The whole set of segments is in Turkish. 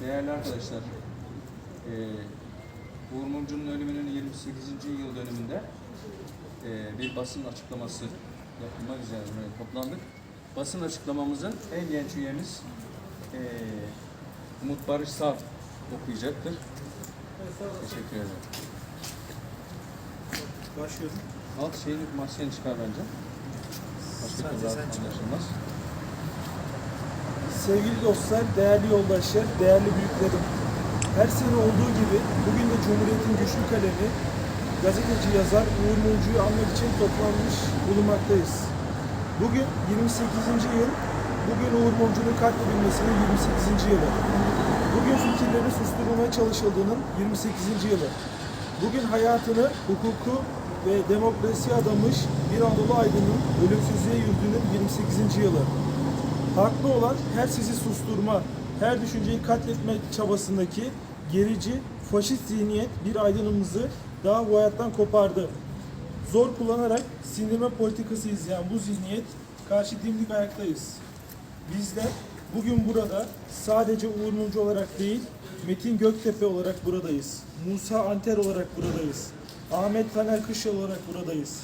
Değerli arkadaşlar, eee Uğur Mumcu'nun ölümünün 28. yıl dönümünde eee, bir basın açıklaması yapılmak üzere buraya toplandık. Basın açıklamamızın en genç üyemiz eee Umut Barış Sağ okuyacaktır. Teşekkür ederim. Başlıyorum. Alt şeyini maskeni çıkar bence. Başka Sadece sen çıkar. Sevgili dostlar, değerli yoldaşlar, değerli büyüklerim. Her sene olduğu gibi bugün de Cumhuriyet'in güçlü kalemi gazeteci yazar Uğur Mumcu'yu anmak için toplanmış bulunmaktayız. Bugün 28. yıl, bugün Uğur Mumcu'nun katledilmesinin 28. yılı. Bugün fikirleri susturulmaya çalışıldığının 28. yılı. Bugün hayatını, hukuku ve demokrasiye adamış bir Anadolu aydının ölümsüzlüğe yürüdüğünün 28. yılı. Haklı olan her sizi susturma, her düşünceyi katletme çabasındaki gerici, faşist zihniyet bir aydınımızı daha bu hayattan kopardı. Zor kullanarak sindirme politikası izleyen bu zihniyet karşı dimdik ayaktayız. Bizler bugün burada sadece Uğur Mumcu olarak değil, Metin Göktepe olarak buradayız. Musa Anter olarak buradayız. Ahmet Taner Kışla olarak buradayız.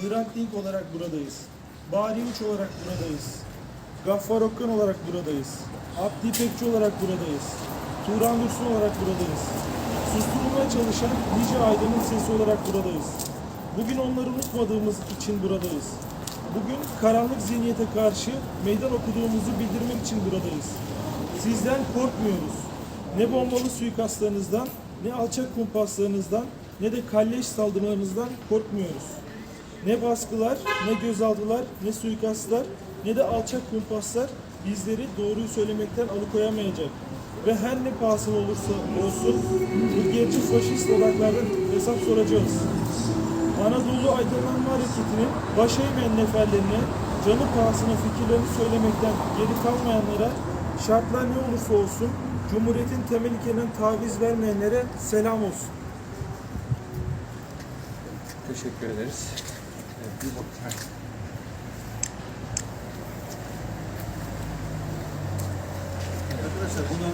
Hrant Dink olarak buradayız. Bari Uç olarak buradayız. Gaffar Okkan olarak buradayız. Abdi İpekçi olarak buradayız. Turan Dursun olarak buradayız. Susturulmaya çalışan nice aydının sesi olarak buradayız. Bugün onları unutmadığımız için buradayız. Bugün karanlık zihniyete karşı meydan okuduğumuzu bildirmek için buradayız. Sizden korkmuyoruz. Ne bombalı suikastlarınızdan, ne alçak kumpaslarınızdan, ne de kalleş saldırılarınızdan korkmuyoruz. Ne baskılar, ne gözaltılar, ne suikastlar, ne de alçak kumpaslar bizleri doğruyu söylemekten alıkoyamayacak. Ve her ne pahasına olursa olsun gerici faşist odaklardan hesap soracağız. Anadolu Aydınlanma Hareketi'nin baş eğmeyen neferlerine canı pahasına fikirlerini söylemekten geri kalmayanlara şartlar ne olursa olsun Cumhuriyet'in temel ilkelerinden taviz vermeyenlere selam olsun. Teşekkür ederiz. Evet, bir bak- Arkadaşlar bunu